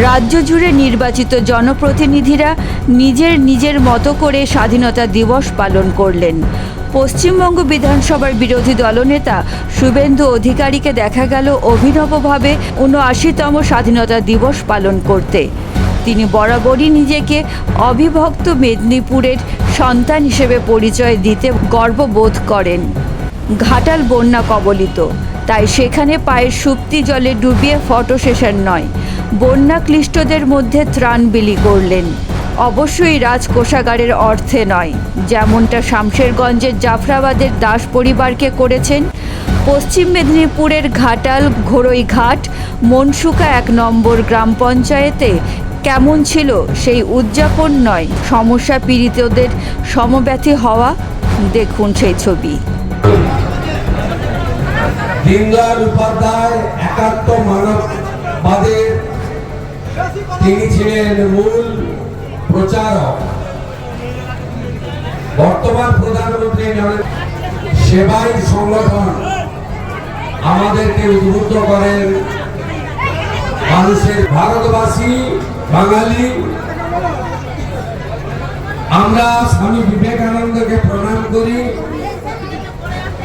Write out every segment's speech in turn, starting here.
রাজ্য জুড়ে নির্বাচিত জনপ্রতিনিধিরা নিজের নিজের মতো করে স্বাধীনতা দিবস পালন করলেন। পশ্চিমবঙ্গ বিধানসভার বিরোধী দলনেতা শুভেন্দু অধিকারীকে দেখা গেল অভিনবভাবে উনআশিতম স্বাধীনতা দিবস পালন করতে। তিনি বরাবরই নিজেকে অবিভক্ত মেদিনীপুরের সন্তান হিসেবে পরিচয় দিতে গর্ববোধ করেন। ঘাটাল বন্যা কবলিত তাই সেখানে পায়ের সুপ্তি জলে ডুবিয়ে ফটো সেশন নয়। বন্যা ক্লিষ্টদের মধ্যে ত্রাণ বিলি করলেন। অবশ্যই রাজকোষাগারের অর্থে নয়। যেমনটা শামশেরগঞ্জের জাফরাবাদের দাস পরিবারকে করেছেন, পশ্চিম মেদিনীপুরের ঘাটাল ঘোড়ইঘাট মনসুকা এক নম্বর গ্রাম পঞ্চায়েতে কেমন ছিল সেই উদযাপন নয়। সমস্যা পীড়িতদের সমব্যথী হওয়া, দেখুন সেই ছবি। দীনদয়াল উপাধ্যায় একাত্ম মানববাদের তিনি ছিলেন মূল প্রচারক। বর্তমান প্রধানমন্ত্রী নরেন্দ্র সেবাই সংগঠন আমাদেরকে উদ্বুদ্ধ করেন। মানুষের ভারতবাসী, বাঙালি। আমরা স্বামী বিবেকানন্দকে প্রণাম করি।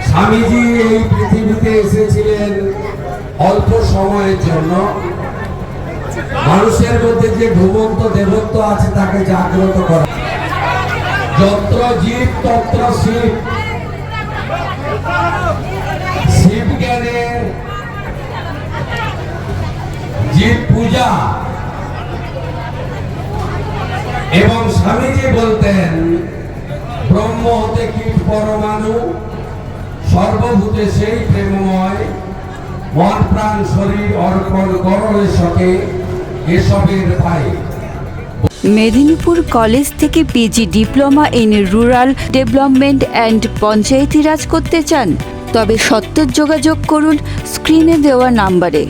স্বামীজি এই পৃথিবীতে এসেছিলেন অল্প সময়ের জন্য। মানুষের মধ্যে যে ঘুমন্ত দেবত্ব আছে তাকে জাগ্রত করা। যত্র জীব, তত্র শিব। শিব জ্ঞানের জীব পূজা। এবং স্বামীজি বলতেন, ব্রহ্ম হতে কীট পরমাণু সর্বভূতে সেই প্রেমময় মন প্রাণ শরীর অর্পণ করলে সকে এসবের ভাই মেদিনীপুর কলেজ থেকে PG diploma in rural development and Panchayati Raj করতে চান, তবে সত্তর যোগাযোগ করুন স্ক্রিনে দেওয়া নাম্বারে।